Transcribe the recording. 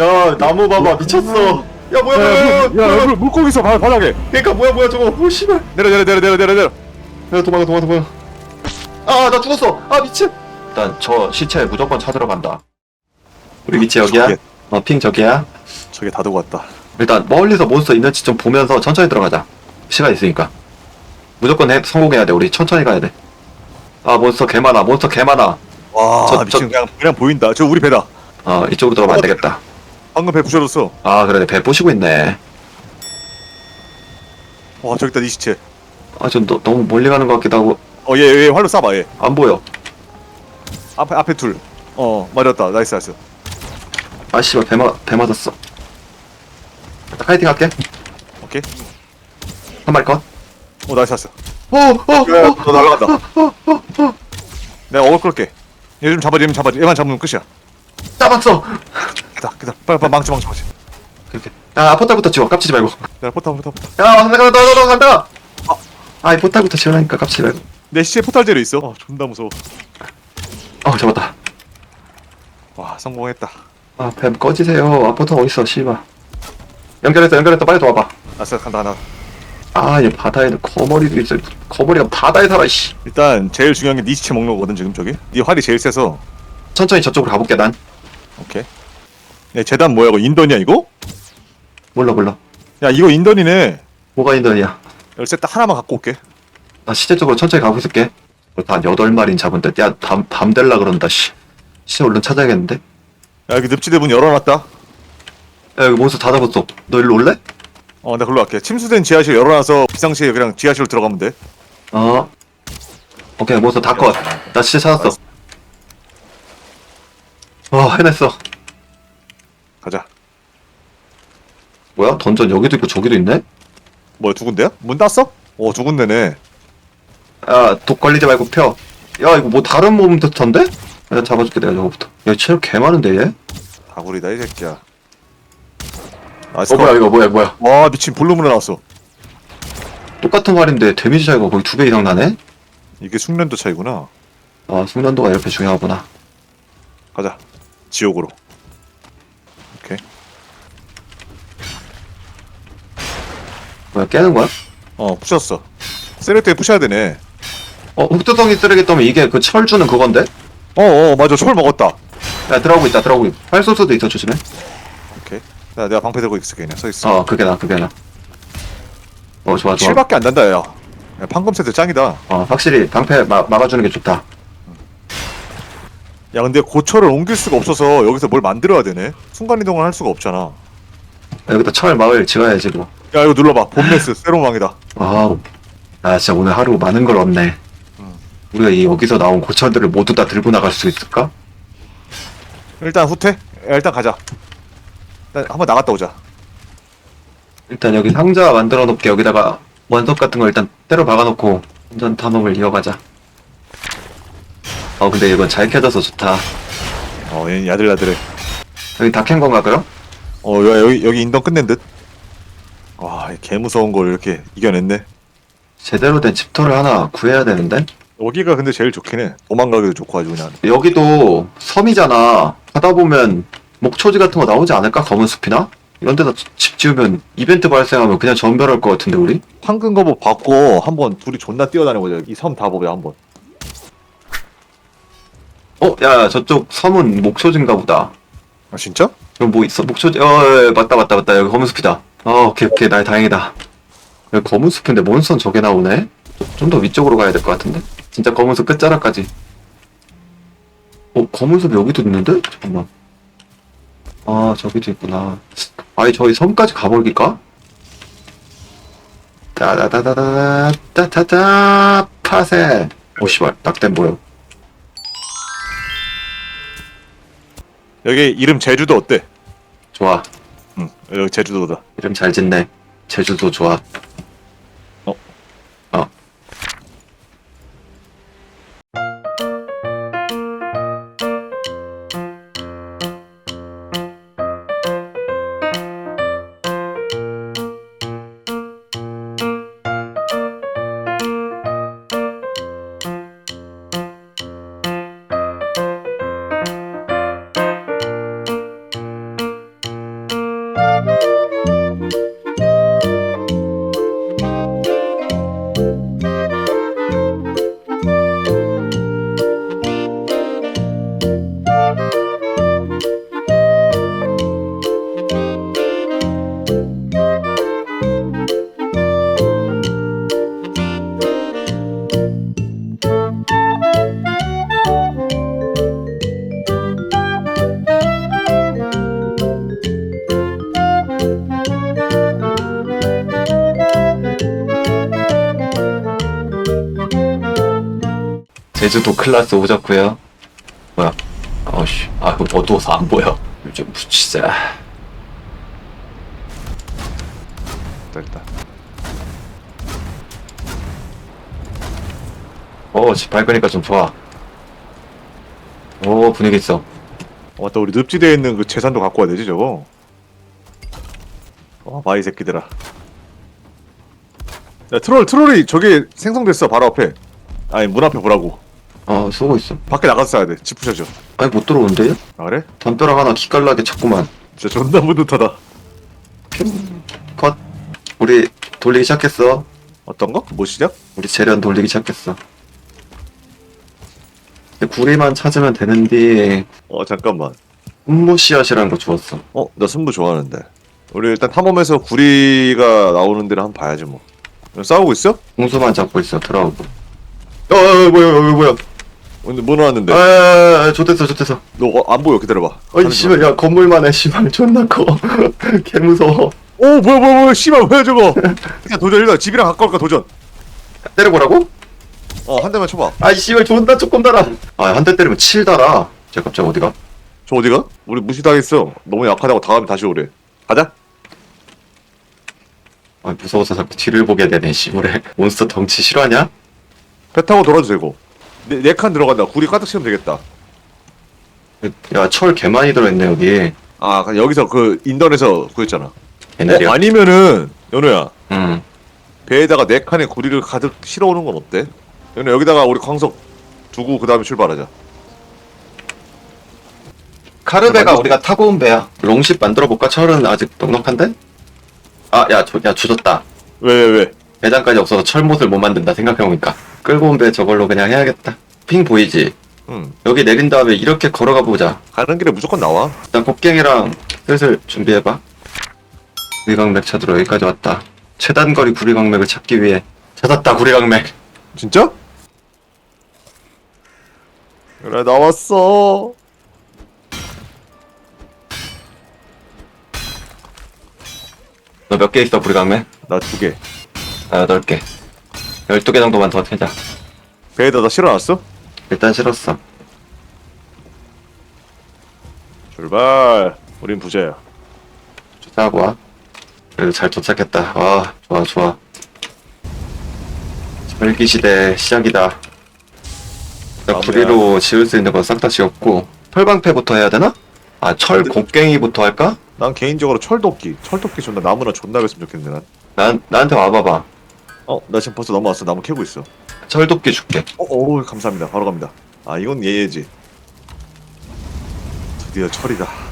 야 나무 봐봐. 미쳤어. 야 뭐야 뭐야 야, 뭐야 야, 뭐야. 물, 물고기 있어 바, 바닥에. 그니까 뭐야 뭐야 저거. 오 씨발. 내려 내려 내려 내려 내려 내려. 야 도망가 도망가 도망가. 아나 죽었어. 아 미친. 일단 저 시체 무조건 찾으러 간다. 우리 위치 여기야? 저기. 어핑 저기야? 저게 다 두고 왔다. 일단 멀리서 몬스터 있는지 좀 보면서 천천히 들어가자. 시간 있으니까. 무조건 해, 성공해야 돼. 우리 천천히 가야 돼 아 몬스터 개 많아. 몬스터 개 많아. 와 저- 미친. 저- 그냥 그냥 보인다. 저 우리 배다. 어 이쪽으로 들어가면 안 되겠다 방금 배 부셔졌어. 아 그래 배 보시고 있네. 와 저기 있다 이 시체. 아좀 너무 멀리 가는 것 같기도 하고. 어얘 얘 활로 쏴봐 얘. 안 보여. 앞에 앞에 둘 어 맞았다. 나이스 나이스. 아 씨발 배, 마, 배 맞았어. 일단 카이팅 할게. 오케이. 한 마리 컷. 어 나이스 나이스. 오오오 너 날라간다. 내가 어글 끌게. 얘 좀 잡아 얘좀 잡아 얘만 잡으면 끝이야. 잡았어 기다 기다. 빨리 빨리 망치 망치 망치. 이렇게. 야 포탈부터 지워. 깝치지 말고. 야 포탈 포탈 포탈. 야 간다 간다 간다 간다 아이 포탈부터 지우라니까 깝치지 말고. 내 시체 포탈 재료 있어. 어 존나 무서워. 어 잡았다. 와 성공했다. 아뱀 꺼지세요. 아 포탈 어딨어 씨발. 연결했어 연결했어. 빨리 도와봐. 아싸 간다 간다. 아이 바다에는 거머리도 있어. 거머리가 바다에 살아 씨. 일단 제일 중요한 게 네 시체 먹는 거거든 지금 저기. 네 활이 제일 세서. 천천히 저쪽으로 가볼게 난. 오케이 야 재단 뭐야 이거? 인던이야 이거? 몰라 몰라. 야 이거 인던이네. 뭐가 인던이야? 열쇠 딱 하나만 갖고 올게. 나 시체 쪽으로 천천히 가고 있을게. 한 여덟 마리는 잡은 듯야밤 밤 될라 그런다 씨. 시체 얼른 찾아야겠는데? 야 여기 늪지대 문 열어놨다. 야 여기 몬스터 다 잡았어. 너 일로 올래? 어나 글로 갈게. 침수된 지하실 열어놔서 비상시에 그냥 지하실로 들어가면 돼. 어. 오케이 몬스터 다컷나 시체 찾았어. 어 해냈어 가자 뭐야 던전 여기도 있고 저기도 있네? 뭐야 두 군데야? 문 땄어? 어두 군데네 야 독 걸리지 말고 펴 야 이거 뭐 다른 몸부터인데? 내가 잡아줄게 내가 저거부터 야 체력 개 많은데 얘? 다구리다 이 새끼야 아, 어 뭐야 이거 뭐야 뭐야 와 미친 볼륨으로 나왔어 똑같은 말인데 데미지 차이가 거의 두 배 이상 나네? 이게 숙련도 차이구나 아 숙련도가 이렇게 중요하구나 가자 지옥으로 뭐야 깨는 거야? 어 부셨어. 쓰레기에 부셔야 되네. 어 흑두덩이 쓰레기 떠면 이게 그 철 주는 그건데? 어어 맞아. 철 먹었다. 야 들어오고 있다 들어오고 있다. 활소스도 있어 조심해. 오케이. 야 내가 방패 들고 있을게 그냥. 서있어. 어 그게 나 그게 나어 좋아 좋아. 7밖에 안 난다 야, 야 방금 세트 짱이다. 어 확실히 방패 마, 막아주는 게 좋다. 야 근데 고철을 옮길 수가 없어서 여기서 뭘 만들어야 되네? 순간이동을 할 수가 없잖아. 야, 여기다 철 마을 지어야지 뭐 야 이거 눌러봐. 봄메스 세로망이다. 와우 아 진짜 오늘 하루 많은 걸 얻네. 음. 우리가 이 여기서 나온 고철들을 모두 다 들고 나갈 수 있을까? 일단 후퇴? 야, 일단 가자. 일단 한번 나갔다 오자. 일단 여기 상자 만들어 놓을게. 여기다가 원석 같은 거 일단 때려 박아놓고 운전 탐험을 이어가자. 어 근데 이건 잘 켜져서 좋다. 어얘 야들야들해. 여기 다 캔 건가 그럼? 어 야, 여기 여기 인던 끝낸 듯 와 개 무서운 걸 이렇게 이겨냈네 제대로 된 집터를 하나 구해야 되는데 여기가 근데 제일 좋긴 해 도망가기도 좋고 아주 그냥 여기도 섬이잖아 하다 보면 목초지 같은 거 나오지 않을까? 검은 숲이나? 이런 데다 집 지으면 이벤트 발생하면 그냥 전멸할 것 같은데 우리? 황금 거북 받고 한번 둘이 존나 뛰어다녀보자 이 섬 다 보자 한번 어? 야 저쪽 섬은 목초지인가 보다 아 진짜? 여기 뭐 있어? 목초지 어 예, 맞다 맞다 맞다 여기 검은 숲이다 어 오케이 오케이. 나 다행이다. 여기 검은 숲인데 몬스터는 저게 나오네? 좀 더 위쪽으로 가야 될 것 같은데? 진짜 검은 숲 끝자락까지. 어 검은 숲 여기도 있는데? 잠깐만. 아 저기도 있구나. 아니 저희 섬까지 가볼까? 따다다다다 따타타 파세. 오 씨발. 낙댐 보여. 여기 이름 제주도 어때? 좋아. 응 여기 제주도다. 이름 잘 짓네. 제주도 좋아 제주도 클라스 오졌고요 뭐야 아우씨 아 어두워서 안 보여 좀 붙이자 됐다. 어, 집 밝으니까 좀 좋아. 오, 분위기 있어. 어, 맞다. 우리 늪지대에 있는 그 재산도 갖고 와야 되지, 저거. 와, 마이 새끼들아. 야, 트롤, 트롤이 저기 생성됐어, 바로 앞에. 아니, 문 앞에 보라고. 어, 쏘고 있어. 밖에 쏴야 돼. 집 부셔줘. 아니, 못 들어오는데요? 아, 그래? 담벼락 하나 기깔나게 쳤구만. 진짜 존나 뿌듯하다. 컷. 우리 돌리기 시작했어. 어떤 거? 뭐 시작? 우리 재련 돌리기 시작했어. 구리만 찾으면 되는데, 어, 잠깐만. 음모 씨앗이라는 거 주웠어. 어, 나 승부 좋아하는데. 우리 일단 탐험에서 구리가 나오는 데를 한번 봐야지 뭐. 싸우고 있어? 공수만 잡고 있어, 들어오고. 어, 어, 뭐야, 뭐야, 뭐야. 근데 뭐 나왔는데? 아, 아, 아, 좋댔어, 좋댔어. 너 어, 안 보여 기다려봐. 어이, 씨발, 야, 건물만 해, 씨발. 존나 커. 개 무서워. 오 뭐야 뭐야 뭐야 씨발 뭐야 저거. 그냥 도전 일단 집이랑 가까울까 도전. 때려보라고? 어 한 대만 쳐봐. 아이 씨발 존나 조금 달아 아 한 대 때리면 7 달아 쟤 갑자기 어디가? 저 어디가? 우리 무시당했어. 너무 약하다고 다음에 다시 오래. 가자. 아 무서워서 자꾸 뒤를 보게 되네 씨발에 몬스터 덩치 실화냐? 배 타고 돌아도 되고. 네 칸 들어간다. 구리 가득 채우면 되겠다. 야 철 개 많이 들어있네 여기 아 그냥 여기서 그 인던에서 구했잖아. 어, 아니면은 연우야 응 배에다가 네 칸의 구리를 가득 실어오는 건 어때? 연우 여기다가 우리 광석 두고 그 다음에 출발하자. 카르베가 우리가 타고 온 배야 롱십 만들어볼까? 철은 아직 넉넉한데? 아야 야 주졌다 왜 왜 왜? 배장까지 없어서 철못을 못 만든다 생각해보니까 끌고 온 배 저걸로 그냥 해야겠다 핑 보이지? 응. 여기 내린 다음에 이렇게 걸어가 보자 가는 길에 무조건 나와. 일단 곡괭이랑 슬슬 준비해봐. 구리강맥 찾으러 여기까지 왔다. 최단거리 구리강맥을 찾기 위해 찾았다 구리강맥. 진짜? 그래 나왔어. 너 몇 개 있어 구리강맥? 나 두 개. 아 여덟 개. 열두 개 정도만 더 캐자. 배에다 다 실어놨어? 일단 실었어. 출발. 우린 부자야. 투자하고 와. 그래도 잘 도착했다. 아 좋아 좋아. 절기 시대 시작이다. 나 마음이야. 구리로 지을 수 있는 건 싹 다 지었고 철방패부터 해야 되나? 아철 곡괭이부터 할까? 난 개인적으로 철도끼. 철도끼 존나 나무나 존나 했으면 좋겠네 난. 난 나한테 와봐봐. 어, 나 지금 벌써 넘어왔어. 나무 캐고 있어. 철도끼 줄게. 어, 오, 감사합니다. 바로 갑니다. 아, 이건 예예지. 드디어 철이다.